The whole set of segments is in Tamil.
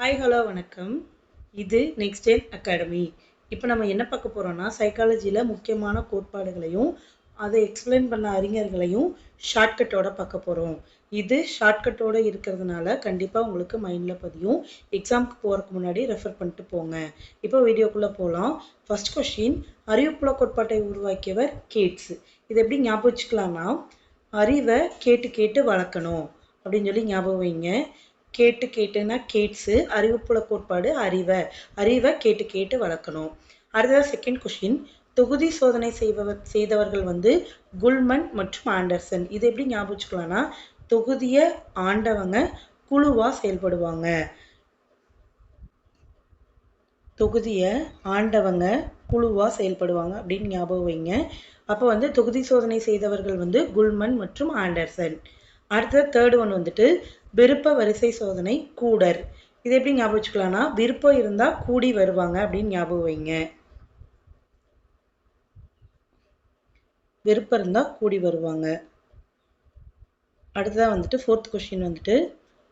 ஹாய் ஹலோ வணக்கம். இது நெக்ஸ்ட் டென் அகாடமி இப்போ நம்ம என்ன பார்க்க போகிறோம்னா சைக்காலஜியில் முக்கியமான கோட்பாடுகளையும் அதை எக்ஸ்பிளைன் பண்ண அறிஞர்களையும் ஷார்ட்கட்டோட பார்க்க போகிறோம் இது ஷார்ட்கட்டோட இருக்கிறதுனால கண்டிப்பாக உங்களுக்கு மைண்டில் பதியும். எக்ஸாமுக்கு போகிறதுக்கு முன்னாடி ரெஃபர் பண்ணிட்டு போங்க. இப்போ வீடியோக்குள்ளே போகலாம் ஃபர்ஸ்ட் கொஷின் அறிவுப்புல கோட்பாட்டை உருவாக்கியவர் கேட்ஸ் இது எப்படி ஞாபகம் வச்சுக்கலாம்னா அறிவை கேட்டு கேட்டு வளர்க்கணும். அப்படின்னு சொல்லி ஞாபகம் வைங்க. கேட்டு கேட்டுன்னா கேட்ஸு அறிவுப்புல கோட்பாடு அறிவை. அறிவை கேட்டு கேட்டு வளர்க்கணும். அடுத்ததாக செகண்ட் கொஷின் தொகுதி சோதனை செய்பவர் செய்தவர்கள் வந்து குல்மன் மற்றும் ஆண்டர்சன். இது எப்படி ஞாபகம் வச்சுக்கலாம்னா தொகுதியை ஆண்டவங்க குழுவாக செயல்படுவாங்க. தொகுதியை ஆண்டவங்க குழுவாக செயல்படுவாங்க அப்படின்னு ஞாபகம் வைங்க. அப்போ வந்து தொகுதி சோதனை செய்தவர்கள் வந்து குல்மன் மற்றும் ஆண்டர்சன். அடுத்தது தேர்ட் ஒன் வந்துட்டு விருப்ப வரிசை சோதனை கூடர். இது எப்படி ஞாபகம் வச்சுக்கலாம்னா விருப்பம் இருந்தால் கூடி வருவாங்க அப்படின்னு ஞாபகம் வைங்க. விருப்பம் இருந்தால் கூடி வருவாங்க. அடுத்ததாக வந்துட்டு ஃபோர்த் கொஷின் வந்துட்டு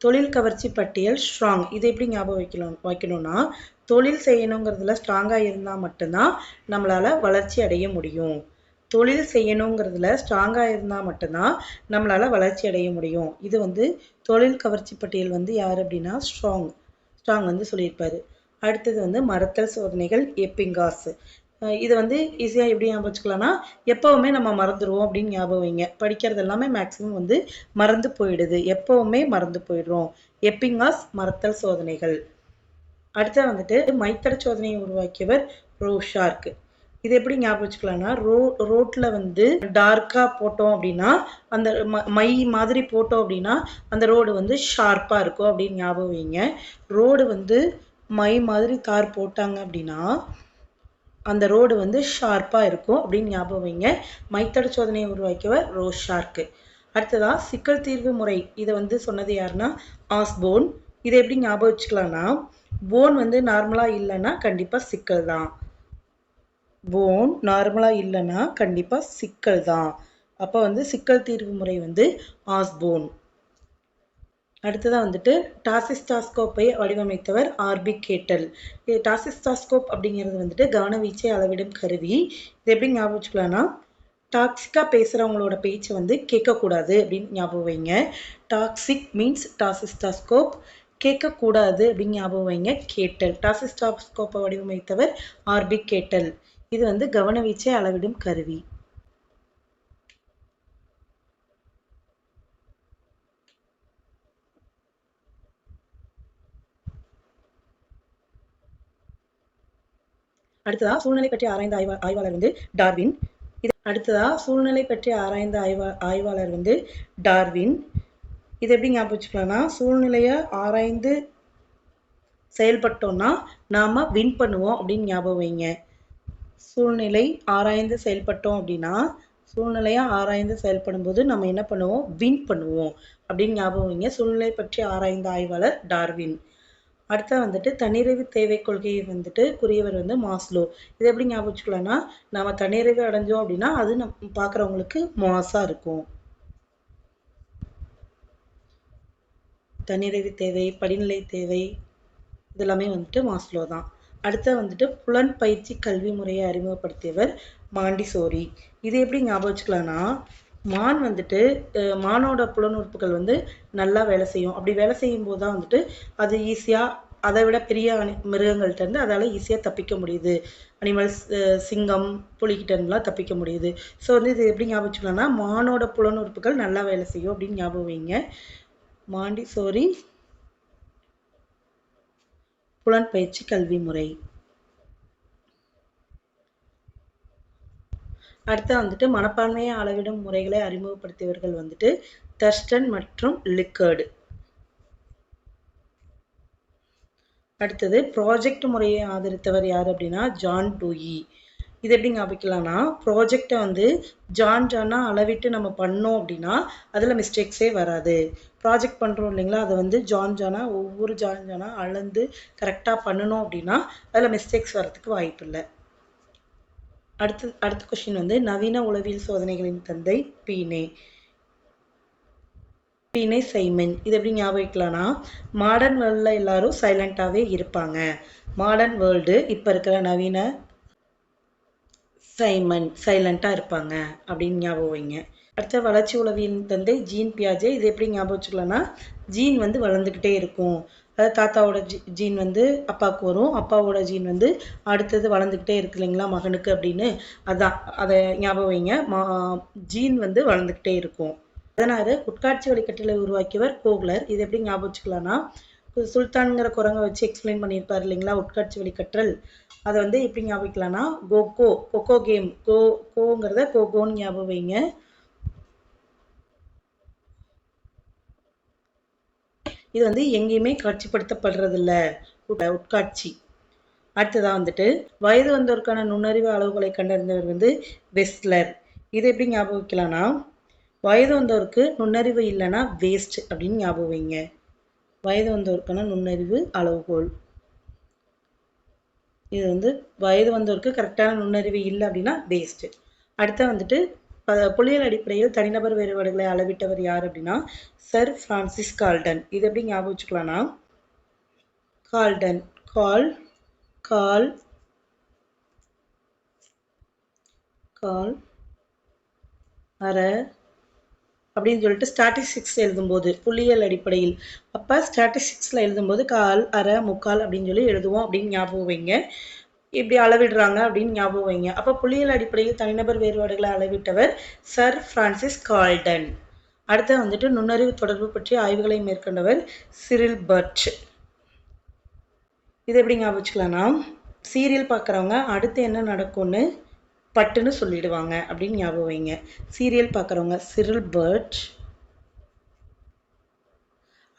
தொழில் கவர்ச்சி பட்டியல் ஸ்ட்ராங் இது எப்படி ஞாபகம் வைக்கலாம் வைக்கணும்னா தொழில் செய்யணுங்கிறதுல ஸ்ட்ராங்காக இருந்தால் மட்டும்தான் நம்மளால் வளர்ச்சி அடைய முடியும். தொழில் செய்யணுங்கிறதுல ஸ்ட்ராங்காக இருந்தால் மட்டும்தான் நம்மளால் வளர்ச்சி அடைய முடியும். இது வந்து தொழில் கவர்ச்சி பட்டியல் வந்து யார் அப்படின்னா ஸ்ட்ராங் ஸ்ட்ராங் வந்து சொல்லியிருப்பார். அடுத்தது வந்து மரத்தல் சோதனைகள் எப்பிங்காஸ் இது வந்து ஈஸியாக எப்படி ஞாபகம் வச்சுக்கலாம்னா எப்போவுமே நம்ம மறந்துடுவோம் அப்படின்னு ஞாபகம் வைங்க. படிக்கிறது எல்லாமே மேக்ஸிமம் வந்து மறந்து போயிடுது. எப்போவுமே மறந்து போயிடுறோம். எப்பிங்காஸ் மரத்தல் சோதனைகள். அடுத்த வந்துட்டு மைத்தட சோதனையை உருவாக்கியவர் ரோஷார்க். இது எப்படி ஞாபகம் வச்சுக்கலாம்னா ரோ ரோட்டில் வந்து டார்க்காக போட்டோம் அப்படின்னா அந்த ம மை மாதிரி போட்டோம் அப்படின்னா அந்த ரோடு வந்து ஷார்ப்பாக இருக்கும் அப்படின்னு ஞாபகம் வைங்க. ரோடு வந்து மை மாதிரி கார் போட்டாங்க அப்படின்னா அந்த ரோடு வந்து ஷார்ப்பாக இருக்கும் அப்படின்னு ஞாபகம் வைங்க. மைத்தட சோதனையை உருவாக்கியவர் ரோஸ் ஷார்க்கு. அடுத்ததா சிக்கல் தீர்வு முறை. இதை வந்து சொன்னது யாருன்னா ஆஸ்போன். இதை எப்படி ஞாபகம் வச்சுக்கலாம்னா போன் வந்து நார்மலாக இல்லைன்னா கண்டிப்பாக சிக்கல் தான். போன் நார்மலாக இல்லைன்னா கண்டிப்பாக சிக்கல் தான். அப்போ வந்து சிக்கல் தீர்வு முறை வந்து ஆஸ்போன் அடுத்ததாக வந்துட்டு டாசிஸ்டாஸ்கோப்பை வடிவமைத்தவர் ஆர்பி கேட்டல். இது டாசிஸ்டாஸ்கோப் அப்படிங்கிறது வந்துட்டு கவனவீச்சை அளவிடும் கருவி. இது எப்படி ஞாபகம் வச்சுக்கலாம்னா டாக்ஸிக்காக பேசுகிறவங்களோட பேச்சை வந்து கேட்கக்கூடாது அப்படின்னு ஞாபகம் வைங்க. Toxic means tachistoscope. கேட்கக்கூடாது அப்படின்னு ஞாபகம் வைங்க கேட்டல். டாசிஸ்டாஸ்கோப்பை வடிவமைத்தவர் ஆர்பி கேட்டல். இது வந்து கவனவீச்சை அளவிடும் கருவி. அடுத்ததா சூழ்நிலை பற்றி ஆராய்ந்த ஆய்வா ஆய்வாளர் வந்து டார்வின். இது அடுத்ததா சூழ்நிலை பற்றி ஆராய்ந்த ஆய்வா ஆய்வாளர் வந்து டார்வின். இது எப்படி ஞாபகம் வச்சுக்கலாம்னா சூழ்நிலையை ஆராய்ந்து செயல்பட்டோம்னா நாம வின் பண்ணுவோம் அப்படின்னு ஞாபகம் வைங்க. சூழ்நிலை ஆராய்ந்து செயல்பட்டோம் அப்படின்னா சூழ்நிலையாக ஆராய்ந்து செயல்படும்போது நம்ம என்ன பண்ணுவோம்? வின் பண்ணுவோம். அப்படின்னு ஞாபகம் வைங்க. சூழ்நிலை பற்றி ஆராய்ந்த ஆய்வாளர் டார்வின். அடுத்த வந்துட்டு தன்னிறைவு தேவை கொள்கையை வந்துட்டு குறியவர் வந்து மாஸ்லோ. இது எப்படி ஞாபகம் வச்சுக்கலாம்னா நம்ம தன்னிறைவு அடைஞ்சோம் அப்படின்னா அது நம் பார்க்குறவங்களுக்கு மாசாக இருக்கும். தன்னிறைவு தேவை படிநிலை தேவை இதெல்லாமே வந்துட்டு மாஸ்லோ தான். அடுத்த வந்துட்டு புலன் பயிற்சி கல்வி முறையை அறிமுகப்படுத்தியவர் மாண்டிசோரி. இது எப்படி ஞாபகம் வச்சுக்கலாம்னா மான் வந்துட்டு மானோட புலனுறுப்புகள் வந்து நல்லா வேலை செய்யும். அப்படி வேலை செய்யும் போது தான் வந்துட்டு அது ஈஸியாக அதை விட பெரிய அனி மிருகங்கள்ட்ட இருந்து அதால் ஈஸியாக தப்பிக்க முடியுது. அனிமல்ஸ் சிங்கம் புலிகிட்டன்லாம் தப்பிக்க முடியுது. ஸோ வந்து இது எப்படி ஞாபகம் வச்சுக்கலாம்னா மானோட புலனுறுப்புகள் நல்லா வேலை செய்யும் அப்படின்னு ஞாபகம் வைங்க. மாண்டிசோரி புலன்பயிற்சி கல்வி முறை. அடுத்து வந்துட்டு மனப்பான்மையை அளவிடும் முறைகளை அறிமுகப்படுத்தியவர்கள் வந்துட்டு தர்ஸ்டன் மற்றும் லிக்கர்டு. அடுத்தது ப்ராஜெக்ட் முறையை ஆதரித்தவர் யார் அப்படின்னா ஜான் டூயி. இது எப்படி ஞாபகிக்கலாம்னா ப்ராஜெக்டை வந்து ஜான் ஜானா அளவிட்டு நம்ம பண்ணோம் அப்படின்னா அதில் மிஸ்டேக்ஸே வராது. ப்ராஜெக்ட் பண்ணுறோம் இல்லைங்களா? அதை வந்து ஜான் ஜானாக ஒவ்வொரு ஜான் ஜானா அளந்து கரெக்டாக பண்ணணும் அப்படின்னா அதில் மிஸ்டேக்ஸ் வரத்துக்கு வாய்ப்பு இல்லை. அடுத்து அடுத்த கொஷின் வந்து நவீன உளவியல் சோதனைகளின் தந்தை பீனே. பீனை சைமன். இது எப்படி ஞாபகம் வைக்கலாம்னா மாடர்ன் வேர்ல்டில் எல்லாரும் சைலண்ட்டாகவே இருப்பாங்க. மாடர்ன் வேர்ல்டு இப்போ இருக்கிற நவீன சைமன் சைலண்ட்டாக இருப்பாங்க அப்படின்னு ஞாபகம் வைங்க. அடுத்த வளர்ச்சி உளவியின் தந்தை ஜீன் பியாஜே இது எப்படி ஞாபகம் வச்சுக்கலாம்னா ஜீன் வந்து வளர்ந்துக்கிட்டே இருக்கும். அதாவது தாத்தாவோட ஜீ ஜீன் வந்து அப்பாவுக்கு வரும். அப்பாவோட ஜீன் வந்து அடுத்தது வளர்ந்துக்கிட்டே இருக்கு இல்லைங்களா மகனுக்கு அப்படின்னு. அதான் அதை ஞாபகம் வைங்க. மா ஜீன் வந்து வளர்ந்துக்கிட்டே இருக்கும். அதனால் உட்காட்சி வழிகட்டலை உருவாக்கியவர் கோகுலர். இது எப்படி ஞாபகம் வச்சுக்கலாம்னா சுல்தான்கிற குரங்கை வச்சு எக்ஸ்பிளைன் பண்ணியிருப்பார் இல்லைங்களா உட்காட்சி வழிகற்றல் அதை வந்து எப்படி ஞாபகிக்கலாம்னா வைக்கலாம்னா கோகோ கொக்கோ கேம் கோ கோங்கிறத கோகோன்னு ஞாபகம் வைங்க. இது வந்து எங்கேயுமே காட்சிப்படுத்தப்படுறதில்ல. உட்காட்சி. அடுத்ததாக வந்துட்டு வயது வந்தோருக்கான நுண்ணறிவு அளவுகளை கண்டறிந்தவர் வந்து வெஸ்லர் இது எப்படி ஞாபகம் வைக்கலாம்னா வயது வந்தோருக்கு நுண்ணறிவு இல்லைன்னா வேஸ்ட் அப்படின்னு ஞாபகம் வைங்க. வயது வந்தோருக்கான நுண்ணறிவு அளவுகோல். இது வந்து வயது வந்தோருக்கு கரெக்டான நுண்ணறிவு இல்லை அப்படின்னா வேஸ்ட்டு அடுத்த வந்துட்டு ப- அடிப்படையில் தனிநபர் வேறுபாடுகளை அளவிட்டவர் யார் அப்படின்னா சர் பிரான்சிஸ் கால்டன். இது எப்படி ஞாபகம் வச்சுக்கலாம்னா கால்டன். கால் கால் கால் அற அப்படின்னு சொல்லிட்டு ஸ்டாட்டிஸ்டிக்ஸ் எழுதும்போது புள்ளியியல் அடிப்படையில். அப்போ ஸ்டாட்டிஸ்டிக்ஸில் எழுதும்போது கால் அரை முக்கால் அப்படின்னு சொல்லி எழுதுவோம் அப்படின்னு ஞாபகம் வைங்க. இப்படி அளவிடுறாங்க அப்படின்னு ஞாபகம் வைங்க. அப்போ புள்ளியியல் அடிப்படையில் தனிநபர் வேறுபாடுகளை அளவிட்டவர் சர் ஃப்ரான்சிஸ் கால்டன். அடுத்து வந்துட்டு நுண்ணறிவு தொடர்பு பற்றிய ஆய்வுகளை மேற்கொண்டவர் சிரில் பர்ச் இது எப்படி ஞாபகம் வச்சுக்கலாம்னா சீரியல் பார்க்குறவங்க அடுத்து என்ன நடக்கும்னு பட்டுன்னு சொல்லிடுவாங்க அப்படின்னு ஞாபகம் வைங்க. சீரியல் பார்க்குறவங்க சிரில் பர்ச்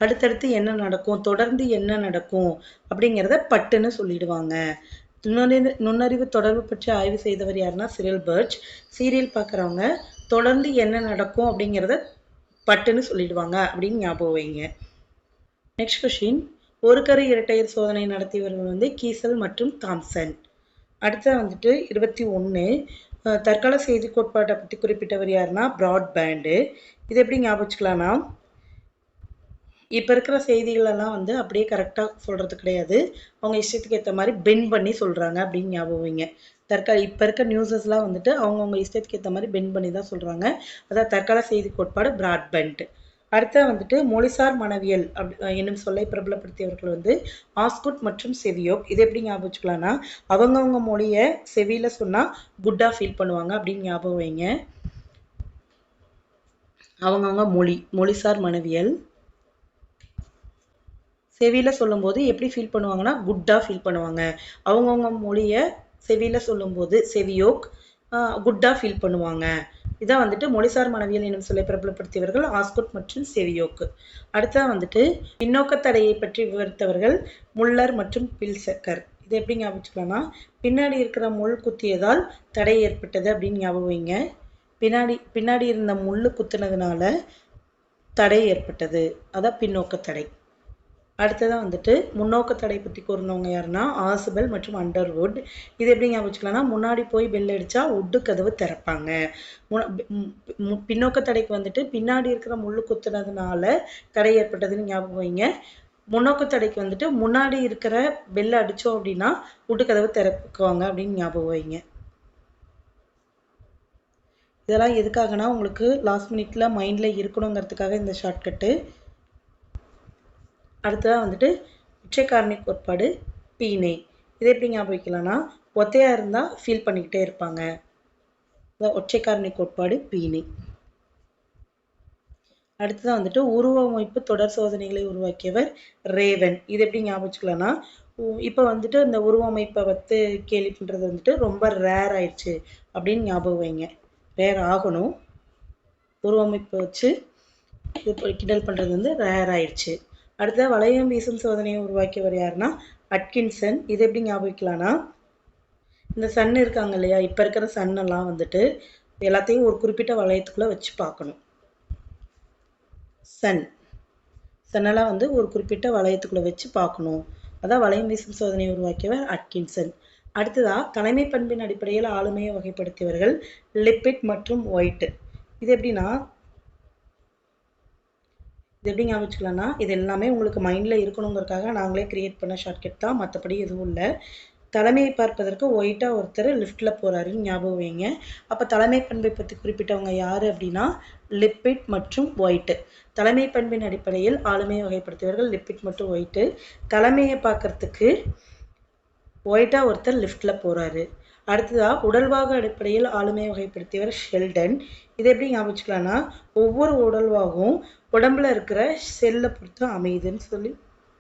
அடுத்தடுத்து என்ன நடக்கும் தொடர்ந்து என்ன நடக்கும் அப்படிங்கிறத பட்டுன்னு சொல்லிடுவாங்க. நுண்ணறிவு நுண்ணறிவு தொடர்பு பற்றி ஆய்வு செய்தவர் யாருன்னா சிரியல் பர்ச் சீரியல் பார்க்குறவங்க தொடர்ந்து என்ன நடக்கும் அப்படிங்கிறத பட்டுன்னு சொல்லிடுவாங்க அப்படின்னு ஞாபகம் வைங்க. நெக்ஸ்ட் கொஷின் ஒரு கரு இரட்டையர் சோதனை நடத்தியவர்கள் வந்து கீசல் மற்றும் தாம்சன். அடுத்த வந்துட்டு இருபத்தி ஒன்று தற்கால செய்தி கோட்பாட்டை பற்றி குறிப்பிட்டவர் யாருன்னா ப்ராட்பேண்டு. இது எப்படி ஞாபகம் வச்சுக்கலாம்னா இப்போ இருக்கிற செய்திகளெல்லாம் வந்து அப்படியே கரெக்டாக சொல்கிறது கிடையாது. அவங்க இஷ்டத்துக்கு ஏற்ற மாதிரி பென் பண்ணி சொல்கிறாங்க அப்படின்னு ஞாபகம் வைங்க. தற்கால இப்போ இருக்க நியூஸஸ்லாம் வந்துட்டு அவங்கவுங்க இஷ்டத்துக்கு ஏற்ற மாதிரி பென் பண்ணி தான் சொல்கிறாங்க அதான் தற்கால செய்தி கோட்பாடு பிராட்பேண்ட் அடுத்தது வந்துட்டு மொழிசார் மனவியல் அப்படி என்னும் சொல்லை பிரபலப்படுத்தியவர்கள் வந்து ஆஸ்குட் மற்றும் செவியோக். இது எப்படி ஞாபகம் வச்சுக்கலாம்னா மொழியை செவியில் சொன்னால் குட்டாக ஃபீல் பண்ணுவாங்க அப்படின்னு ஞாபகம் வைங்க. அவங்கவுங்க மொழி மொழிசார் மனவியல். செவியில் சொல்லும்போது எப்படி ஃபீல் பண்ணுவாங்கன்னா குட்டாக ஃபீல் பண்ணுவாங்க. அவங்கவுங்க மொழியை செவியில் சொல்லும்போது செவியோக் குட்டாக ஃபீல் பண்ணுவாங்க. இதான் வந்துட்டு மொழிசார் மனவியல் எனும் சொல்லை பிரபலப்படுத்தியவர்கள் ஆஸ்குட் மற்றும் செவியோக்கு அடுத்தா வந்துட்டு பின்னோக்கத்தடையை பற்றி விவரித்தவர்கள் முல்லர் மற்றும் பில்சக்கர். இது எப்படி ஞாபகம் பின்னாடி இருக்கிற முள் குத்தியதால் தடை ஏற்பட்டது அப்படின்னு ஞாபகம் வைங்க. பின்னாடி பின்னாடி இருந்த முள் குத்துனதுனால தடை ஏற்பட்டது. அதான் பின்னோக்க தடை. அடுத்ததாக வந்துட்டு முன்னோக்க தடை பற்றி கூறினவங்க யாருன்னா ஆசுபெல் மற்றும் அண்டர்வுட். இது எப்படி ஞாபகம் வச்சுக்கலாம்னா முன்னாடி போய் பெல் அடித்தா உட்டு கதவு திறப்பாங்க. பின்னோக்க தடைக்கு வந்துட்டு பின்னாடி இருக்கிற முள்ளு குத்துனதுனால தடை ஏற்பட்டதுன்னு ஞாபகம் வைங்க. முன்னோக்க தடைக்கு வந்துட்டு முன்னாடி இருக்கிற பெல் அடித்தோம் அப்படின்னா உட்டு கதவு திறக்குவாங்க அப்படின்னு ஞாபகம் வைங்க. இதெல்லாம் எதுக்காகனா உங்களுக்கு லாஸ்ட் மினிட்ல மைண்டில் இருக்கணுங்கிறதுக்காக இந்த ஷார்ட்கட்டு அடுத்ததாக வந்துட்டு உச்சைக்காரணி கோட்பாடு பீனை. இது எப்படி ஞாபகம் வைக்கலாம்னா ஒத்தையாக இருந்தால் ஃபீல் பண்ணிக்கிட்டே இருப்பாங்க. அதான் ஒற்றைக்காரணி கோட்பாடு பீனை. அடுத்ததாக வந்துட்டு உருவமைப்பு தொடர் சோதனைகளை உருவாக்கியவர் ரேவன். இது எப்படி ஞாபகம் இப்போ வந்துட்டு இந்த உருவமைப்பை பற்றி கேள்வி பண்ணுறது வந்துட்டு ரொம்ப ரேர் ஆயிடுச்சு அப்படின்னு ஞாபகம் வைங்க. ரேர் ஆகணும். உருவமைப்பை வச்சு இது கிண்டல் பண்ணுறது வந்து ரேர் ஆயிடுச்சு. அடுத்த வளையம் வீசும் சோதனையை உருவாக்கியவர் யாருன்னா அட்கின்சன். இது எப்படி ஞாபகம் இந்த சன் இருக்காங்க இல்லையா இப்போ இருக்கிற சன்னெல்லாம் எல்லாம் வந்துட்டு எல்லாத்தையும் ஒரு குறிப்பிட்ட வளையத்துக்குள்ளே வச்சு பார்க்கணும். சன். சன்னெல்லாம் வந்து ஒரு குறிப்பிட்ட வளையத்துக்குள்ளே வச்சு பார்க்கணும். அதான் வளையம் வீசும் சோதனையை உருவாக்கியவர் அட்கின்சன். அடுத்ததாக தலைமை பண்பின் அடிப்படையில் ஆளுமையை வகைப்படுத்தியவர்கள் லிப்பிட் மற்றும் ஒயிட் இது எப்படின்னா இது எப்படி ஞாபகம் வச்சுக்கலாம்னா இது எல்லாமே உங்களுக்கு மைண்டில் இருக்கணுங்கிறதுக்காக நாங்களே கிரியேட் பண்ண ஷார்ட்கட் தான். மற்றபடி எதுவும் இல்லை. தலைமையை பார்ப்பதற்கு ஒயிட்டாக ஒருத்தர் லிஃப்ட்டில் போகிறாருன்னு ஞாபகம் வைங்க. அப்போ தலைமை பண்பை பற்றி குறிப்பிட்டவங்க யார் அப்படின்னா லிப்பிட் மற்றும் ஒயிட்டு தலைமை பண்பின் அடிப்படையில் ஆளுமையை வகைப்படுத்தியவர்கள் லிப்பிட் மற்றும் ஒயிட்டு தலைமையை பார்க்கறதுக்கு ஒயிட்டாக ஒருத்தர் லிஃப்ட்டில் போகிறாரு அடுத்ததாக உடல்வாக அடிப்படையில் ஆளுமையை வகைப்படுத்தியவர் ஷெல்டன். இதை எப்படி ஞாபகம் வச்சுக்கலாம்னா ஒவ்வொரு உடல்வாகும் உடம்புல இருக்கிற செல்லை பொறுத்து அமையுதுன்னு சொல்லி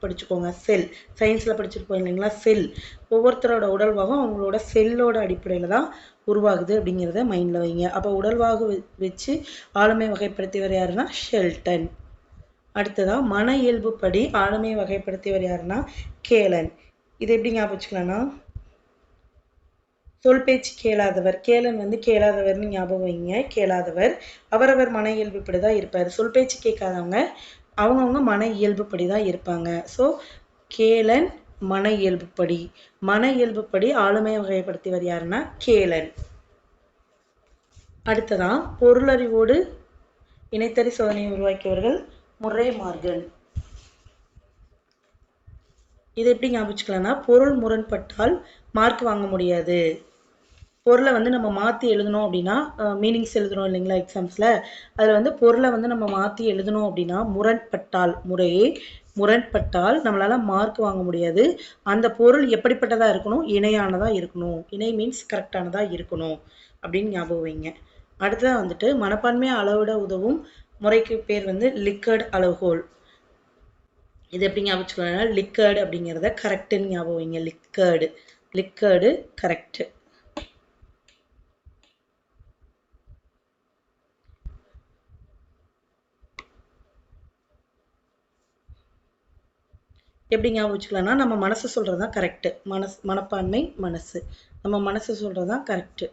படிச்சுக்கோங்க. செல் சயின்ஸில் படிச்சிருப்போம் இல்லைங்களா? செல் ஒவ்வொருத்தரோட உடல்வாகம் அவங்களோட செல்லோட அடிப்படையில் தான் உருவாகுது அப்படிங்கிறத மைண்டில் வைங்க. அப்போ உடல்வாகு வச்சு ஆளுமை வகைப்படுத்தியவர் யாருன்னா? ஷெல்டன். அடுத்ததாக மன இயல்புப்படி ஆளுமை வகைப்படுத்தியவர் யாருன்னா? கேலன். இது எப்படி ஞாபகம் வச்சுக்கலாம்னா சொல் பேச்சு கேளாதவர். கேளன் வந்து கேளாதவர்னு ஞாபகம் வைங்க. கேளாதவர். அவரவர் மன இயல்புப்படி தான் இருப்பார். சொல் பேச்சு கேட்காதவங்க அவங்கவுங்க மன இயல்புப்படி தான் இருப்பாங்க. ஸோ கேளன் மன இயல்புப்படி மன இயல்புப்படி ஆளுமையை வகைப்படுத்தியவர் யாருன்னா கேளன். அடுத்ததான் பொருளறிவோடு இணைத்தறி சோதனையை உருவாக்கியவர்கள் முறை மார்கன். இது எப்படி ஞாபகம் வச்சுக்கலாம்னா பொருள் முரண்பட்டால் மார்க் வாங்க முடியாது. பொருளை வந்து நம்ம மாற்றி எழுதணும் அப்படின்னா மீனிங்ஸ் எழுதணும் இல்லைங்களா எக்ஸாம்ஸில் அதில் வந்து பொருளை வந்து நம்ம மாற்றி எழுதணும் அப்படின்னா முரண்பட்டால் முறையே முரண்பட்டால் நம்மளால் மார்க் வாங்க முடியாது. அந்த பொருள் எப்படிப்பட்டதாக இருக்கணும்? இணையானதாக இருக்கணும். இணை மீன்ஸ் கரெக்டானதாக இருக்கணும். அப்படின்னு ஞாபகம் வைங்க. அடுத்ததாக வந்துட்டு மனப்பான்மையை அளவிட உதவும் முறைக்கு பேர் வந்து லிக்கர்டு அளவுகோல் இது எப்படி ஞாபகம் வச்சுக்கலாம்னா லிக்கர்டு அப்படிங்கிறத கரெக்டுன்னு ஞாபகம் வைங்க. லிக்கர்டு லிக்கர்டு கரெக்டு எப்படி ஞாபகம் வச்சுக்கலாம்னா நம்ம மனசு சொல்கிறது தான் கரெக்டு மனசு மனப்பான்மை மனசு. நம்ம மனசு சொல்கிறது தான் கரெக்டு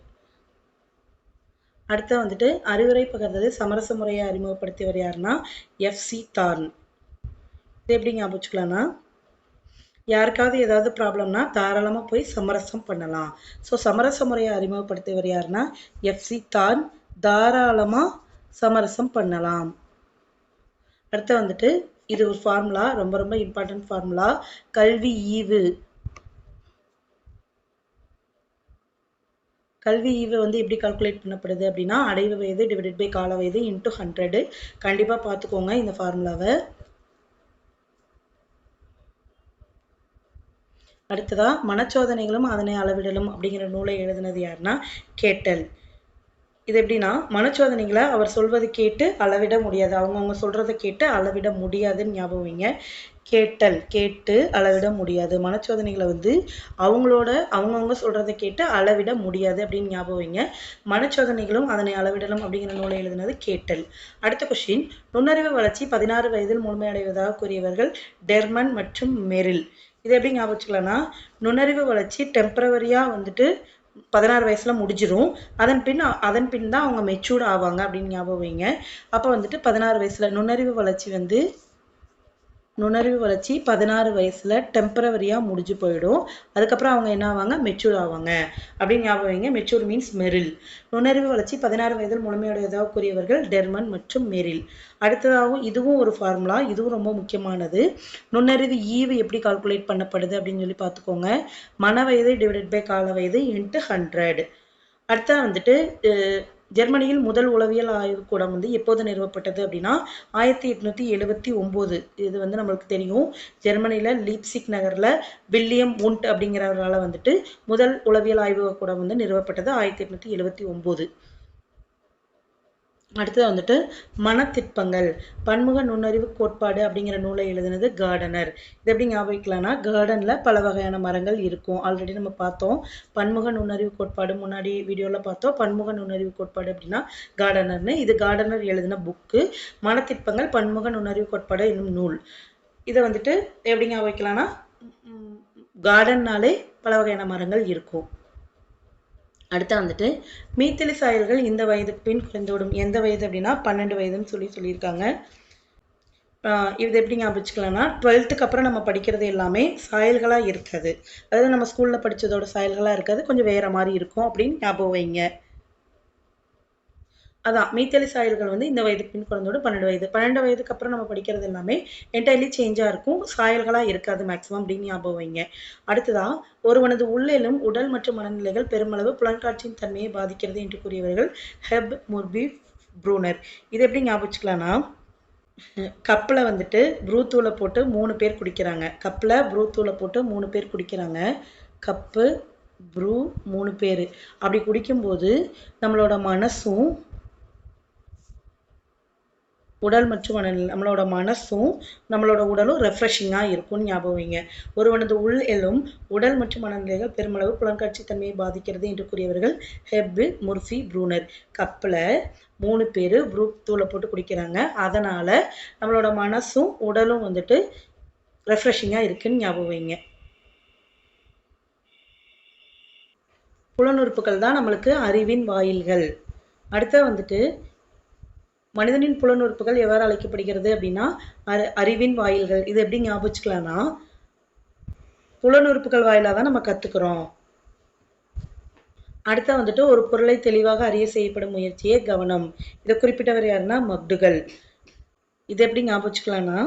அடுத்து வந்துட்டு அறிவுரை பகிர்ந்தது சமரச முறையை அறிமுகப்படுத்தியவர் யாருன்னா எஃப்சி தார்ன் இது எப்படி ஞாபகம் வச்சுக்கலாம்னா யாருக்காவது ஏதாவது ப்ராப்ளம்னா தாராளமாக போய் சமரசம் பண்ணலாம். ஸோ சமரச முறையை அறிமுகப்படுத்தியவர் யாருன்னா எஃப்சி தான் தாராளமாக சமரசம் பண்ணலாம். அடுத்து வந்துட்டு இது ஒரு ஃபார்முலா ரொம்ப ரொம்ப இம்பார்ட்டன்ட் ஃபார்முலா கல்வி ஈவு. கல்வி ஈவு வந்து எப்படி கால்குலேட் பண்ணப்படுது அப்படின்னா அடைவு வயது டிவைடட் பை கால வயது இன்ட்டு ஹண்ட்ரடு கண்டிப்பாக பார்த்துக்கோங்க இந்த ஃபார்முலாவை அடுத்ததாக மனச்சோதனைகளும் அதனை அளவிடலும் அப்படிங்கிற நூலை எழுதினது யாருன்னா கேட்டல். இது எப்படின்னா மனச்சோதனைகளை அவர் சொல்வது கேட்டு அளவிட முடியாது. அவங்கவுங்க சொல்கிறத கேட்டு அளவிட முடியாதுன்னு ஞாபகம் வைங்க. கேட்டல் கேட்டு அளவிட முடியாது. மனச்சோதனைகளை வந்து அவங்களோட அவங்கவுங்க சொல்கிறத கேட்டு அளவிட முடியாது அப்படின்னு ஞாபகம் வைங்க. மனச்சோதனைகளும் அதனை அளவிடலாம் அப்படிங்கிற நூலை எழுதினது கேட்டல். அடுத்த கொஸ்டின் நுண்ணறிவு வளர்ச்சி பதினாறு வயதில் முழுமையடைவதாக கூறியவர்கள் டெர்மன் மற்றும் மெரில். இது எப்படி ஞாபகம் வச்சுக்கலாம்னா நுண்ணறிவு வளர்ச்சி டெம்பரவரியாக வந்துட்டு பதினாறு வயசில் முடிஞ்சிடும் அதன் பின் அதன் பின் தான் அவங்க மெச்சூர்ட் ஆவாங்க அப்படின்னு ஞாபகம் வைங்க. அப்போ வந்துட்டு பதினாறு வயசில் நுண்ணறிவு வளர்ச்சி வந்து நுணர்வு வளர்ச்சி பதினாறு வயசில் டெம்பரவரியாக முடிஞ்சு போயிடும். அதுக்கப்புறம் அவங்க என்ன ஆவாங்க? மெச்சூர் ஆவாங்க. அப்படின்னு ஞாபகம் வைங்க. மெச்சூர் மீன்ஸ் மெரில் நுணர்வு வளர்ச்சி பதினாறு வயதில் முழுமையுடையதாக கூறியவர்கள் டெர்மன் மற்றும் மெரில் அடுத்ததாகவும் இதுவும் ஒரு ஃபார்முலா இதுவும் ரொம்ப முக்கியமானது. நுண்ணறிவு ஈவு எப்படி கால்குலேட் பண்ணப்படுது அப்படின்னு சொல்லி பார்த்துக்கோங்க. மன வயது டிவைடட் பை கால வயது இன்ட்டு ஹண்ட்ரட் அடுத்தா வந்துட்டு ஜெர்மனியில் முதல் உளவியல் ஆய்வுக்கூடம் வந்து எப்போது நிறுவப்பட்டது அப்படின்னா ஆயிரத்தி எட்நூத்தி எழுபத்தி ஒன்போது இது வந்து நம்மளுக்கு தெரியும். ஜெர்மனியில லீப்சிக் நகர்ல வில்லியம் உண்ட் அப்படிங்கிறவரால வந்துட்டு முதல் உளவியல் ஆய்வுக்கூடம் வந்து நிறுவப்பட்டது ஆயிரத்தி எட்நூத்தி எழுபத்தி ஒன்போது அடுத்தது வந்துட்டு மனத்திற்பங்கள் பன்முக நுண்ணறிவு கோட்பாடு அப்படிங்கிற நூலை எழுதினது கார்டனர். இது எப்படி ஞாபகம் வைக்கலாம்னா கார்டன்ல பல வகையான மரங்கள் இருக்கும். ஆல்ரெடி நம்ம பார்த்தோம். பன்முக நுண்ணறிவு கோட்பாடு முன்னாடி வீடியோல பார்த்தோம். பன்முக நுண்ணறிவு கோட்பாடு அப்படின்னா கார்டனர்னு. இது கார்டனர் எழுதின புக்கு மனத்திற்பங்கள் பன்முக நுண்ணறிவு கோட்பாடு என்னும் நூல். இதை வந்துட்டு எப்படி ஞாபகம் வைக்கலாம்னா கார்டன்னாலே பல வகையான மரங்கள் இருக்கும். அடுத்து வந்துட்டு மீத்தெளி சாயல்கள் இந்த வயதுக்கு பின் குறைந்துவிடும் எந்த வயது அப்படின்னா பன்னெண்டு வயதுன்னு சொல்லி சொல்லியிருக்காங்க. இது எப்படி ஞாபகச்சுக்கலாம்னா டுவெல்த்துக்கு அப்புறம் நம்ம படிக்கிறது எல்லாமே சாயல்களாக இருக்காது. அதாவது நம்ம ஸ்கூலில் படித்ததோட சாயல்களாக இருக்காது கொஞ்சம் வேறு மாதிரி இருக்கும் அப்படின்னு ஞாபகம் வைங்க. அதான் மீத்தலி சாயல்கள் வந்து இந்த வயது பின் குழந்தையோட பன்னெண்டு வயது. பன்னெண்டு வயதுக்கு அப்புறம் நம்ம படிக்கிறது எல்லாமே என்டையர்லி சேஞ்சாக இருக்கும். சாயல்களாக இருக்காது மேக்ஸிமம் அப்படின்னு ஞாபகம் வைங்க. அடுத்ததா ஒருவனது உள்ளிலும் உடல் மற்றும் மனநிலைகள் பெருமளவு புலன்காட்சியின் தன்மையை பாதிக்கிறது என்று கூறியவர்கள் ஹெப் முர்பி ப்ரூனர். இது எப்படி ஞாபகம் வச்சுக்கலாம்னா கப்பில் வந்துட்டு ப்ரூத்தூளை போட்டு மூணு பேர் குடிக்கிறாங்க. கப்பில் ப்ரூத்தூளை போட்டு மூணு பேர் குடிக்கிறாங்க. கப்பு ப்ரூ மூணு பேர். அப்படி குடிக்கும்போது நம்மளோட மனசும் உடல் மற்றும் மனநிலை நம்மளோட மனசும் நம்மளோட உடலும் ரெஃப்ரெஷிங்காக இருக்கும்னு ஞாபகம் வைங்க. ஒருவனது உள் எழும் உடல் மற்றும் மனநிலைகள் பெருமளவு புலன்காட்சி தன்மையை பாதிக்கிறது என்று கூறியவர்கள் ஹெப்பு முர்ஃபி ப்ரூனர். கப்பில் மூணு பேர் ப்ரூ தூளை போட்டு குடிக்கிறாங்க. அதனால் நம்மளோட மனசும் உடலும் வந்துட்டு ரெஃப்ரெஷிங்காக இருக்குன்னு ஞாபகம் வைங்க. புலனுறுப்புகள் தான் நம்மளுக்கு அறிவின் வாயில்கள். அடுத்த வந்துட்டு மனிதனின் புலனுறுப்புகள் எவ்வாறு அழைக்கப்படுகிறது அப்படின்னா அறிவின் வாயில்கள். இது எப்படி ஞாபகம் வச்சுக்கலாம்னா புலனுறுப்புகள் வாயிலாக தான் நம்ம கற்றுக்குறோம் அடுத்த வந்துட்டு ஒரு பொருளை தெளிவாக அறிய செய்யப்படும் முயற்சியே கவனம். இதை குறிப்பிட்டவர் யாருன்னா மக்டுகள் இது எப்படி ஞாபகம் வச்சுக்கலாம்னா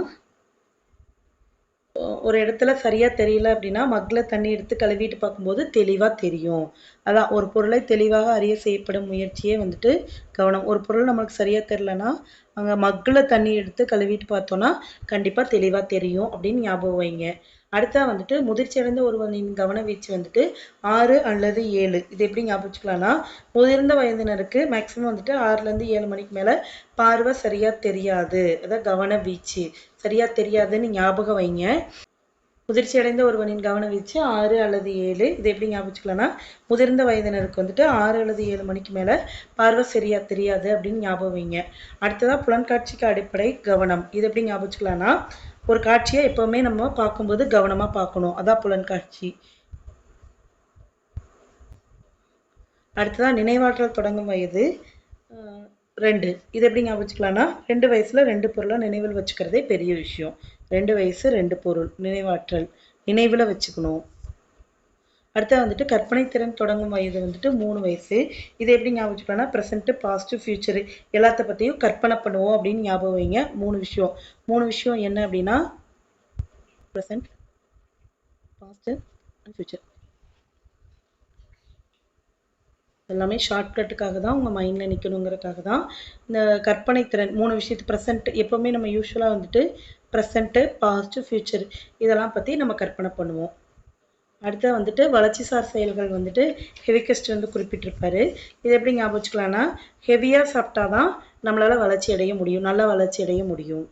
ஒரு இடத்துல சரியாக தெரியல அப்படின்னா மக்கில் தண்ணி எடுத்து கழுவிட்டு பார்க்கும்போது தெளிவாக தெரியும். அதான் ஒரு பொருளை தெளிவாக அறிய செய்யப்படும் முயற்சியே வந்துட்டு கவனம். ஒரு பொருள் நம்மளுக்கு சரியாக தெரிலனா அங்கே மக்கில் தண்ணி எடுத்து கழுவிட்டு பார்த்தோன்னா கண்டிப்பாக தெளிவாக தெரியும் அப்படின்னு ஞாபகம் வைங்க. அடுத்தா வந்துட்டு முதிர்ச்சி அடைந்த ஒருவனின் கவன வீச்சு வந்துட்டு ஆறு அல்லது ஏழு. இது எப்படி ஞாபகம் வச்சுக்கலாம்னா முதிர்ந்த வயதினருக்கு மேக்ஸிமம் வந்துட்டு ஆறுலேருந்து ஏழு மணிக்கு மேலே பார்வை சரியாக தெரியாது. அதான் கவன வீச்சு. சரியாக தெரியாதுன்னு ஞாபகம் வைங்க. முதிர்ச்சி அடைந்த ஒருவனின் கவன வீச்சு ஆறு அல்லது ஏழு. இது எப்படி ஞாபகம் முதிர்ந்த வயதினருக்கு வந்துட்டு ஆறு அல்லது ஏழு மணிக்கு மேலே பார்வை சரியாக தெரியாது அப்படின்னு ஞாபகம் வைங்க. அடுத்ததாக புலன்காட்சிக்கு அடிப்படை கவனம். இது எப்படி ஞாபகம் ஒரு காட்சியை எப்போவுமே நம்ம பார்க்கும்போது கவனமாக பார்க்கணும். அதான் புலன்காட்சி அடுத்ததாக நினைவாற்றல் தொடங்கும் வயது ரெண்டு. இது எப்படி ஞாபகம் வச்சுக்கலாம்னா ரெண்டு வயசில் ரெண்டு பொருளாக நினைவில் வச்சுக்கிறதே பெரிய விஷயம். ரெண்டு வயசு ரெண்டு பொருள். நினைவாற்றல். நினைவில் வச்சுக்கணும். அடுத்து வந்துட்டு கற்பனை திறன் தொடங்கும் வயது வந்துட்டு மூணு வயசு. இது எப்படி ஞாபகம் வச்சுக்கலாம்னா ப்ரெசென்ட்டு பாஸ்ட்டு ஃப்யூச்சரு எல்லாத்த பற்றியும் கற்பனை பண்ணுவோம் அப்படின்னு ஞாபகம் வைங்க. மூணு விஷயம். மூணு விஷயம் என்ன அப்படின்னா ப்ரெசன்ட் பாஸ்ட்டு அண்ட் ஃப்யூச்சர் எல்லாமே ஷார்ட்கட்டுக்காக தான் உங்கள் மைண்டில் நிற்கணுங்கிறதுக்காக தான் இந்த கற்பனை திறன் மூணு விஷயத்து ப்ரெசென்ட் எப்போவுமே நம்ம யூஸ்வலாக வந்துட்டு ப்ரெசண்ட்டு பாஸ்ட்டு ஃப்யூச்சர் இதெல்லாம் பற்றி நம்ம கற்பனை பண்ணுவோம். அடுத்து வந்துட்டு வளர்ச்சிசார் செயல்கள் வந்துட்டு ஹெவிகஸ்ட் வந்து குறிப்பிட்டிருப்பாரு. இது எப்படி ஞாபகம் வச்சுக்கலாம்னா ஹெவியாக சாப்பிட்டா தான் நம்மளால் வளர்ச்சி அடைய முடியும். நல்லா வளர்ச்சி அடைய முடியும்.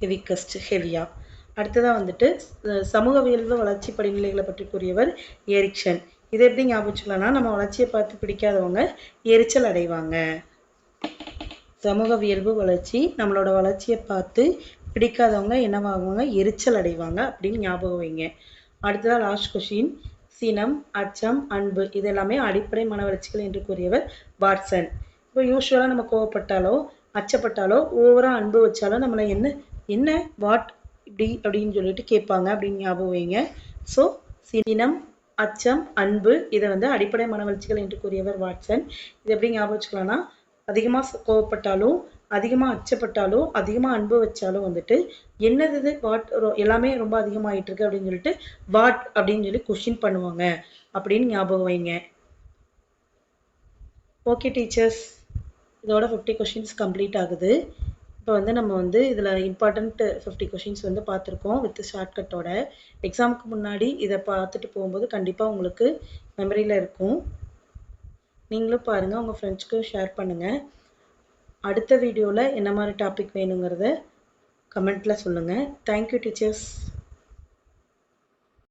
ஹெவிகஸ்ட் ஹெவியாக அடுத்ததாக வந்துட்டு சமூகவியல்பு வளர்ச்சி படிநிலைகளை பற்றி கூறியவர் எரிக்ஷன். இதை எப்படி ஞாபகம் வச்சுக்கலாம்னா நம்ம வளர்ச்சியை பார்த்து பிடிக்காதவங்க எரிச்சல் அடைவாங்க. சமூக வியல்பு வளர்ச்சி நம்மளோட வளர்ச்சியை பார்த்து பிடிக்காதவங்க என்னவாகுவாங்க? எரிச்சல் அடைவாங்க அப்படின்னு ஞாபகம் வைங்க. அடுத்ததாக லாஸ்ட் கொஷின் சினம் அச்சம் அன்பு. இது எல்லாமே அடிப்படை மனவளர்ச்சிகள் என்று கூறியவர் வாட்சன். இப்போ யூஸ்வலாக நம்ம கோவப்பட்டாலோ அச்சப்பட்டாலோ ஓவராக அன்பு வச்சாலோ நம்மளை என்ன என்ன வாட் இப்படி அப்படின்னு சொல்லிட்டு கேட்பாங்க அப்படின்னு ஞாபகம் வைங்க. ஸோ சினம் அச்சம் அன்பு இதை வந்து அடிப்படை மனவளர்ச்சிகள் என்று கூறியவர் வாட்சன். இது எப்படி ஞாபகம் வச்சுக்கலாம்னா அதிகமாக கோவப்பட்டாலும் அதிகமாக அச்சப்பட்டாலோ அதிகமாக அன்பு வச்சாலும் வந்துட்டு என்னது இது? வாட் எல்லாமே ரொம்ப அதிகமாகிட்டு இருக்கு அப்படின்னு சொல்லிட்டு வாட் அப்படின்னு சொல்லி கொஷின் பண்ணுவாங்க. அப்படின்னு ஞாபகம் வைங்க. ஓகே டீச்சர்ஸ் இதோட ஃபிஃப்டி கொஷின்ஸ் கம்ப்ளீட் ஆகுது. இப்போ வந்து நம்ம வந்து இதில் இம்பார்ட்டண்ட் ஃபிஃப்டி கொஷின்ஸ் வந்து பார்த்துருக்கோம் வித் ஷார்ட்கட்டோட எக்ஸாமுக்கு முன்னாடி இதை பார்த்துட்டு போகும்போது கண்டிப்பாக உங்களுக்கு மெமரியில் இருக்கும். நீங்களும் பாருங்கள் உங்கள் ஃப்ரெண்ட்ஸ்க்கும் ஷேர் பண்ணுங்கள் அடுத்த வீடியோவில் என்ன மாதிரி டாபிக் வேணுங்கிறத கமெண்ட்டில் சொல்லுங்கள் தேங்க்யூ டீச்சர்ஸ்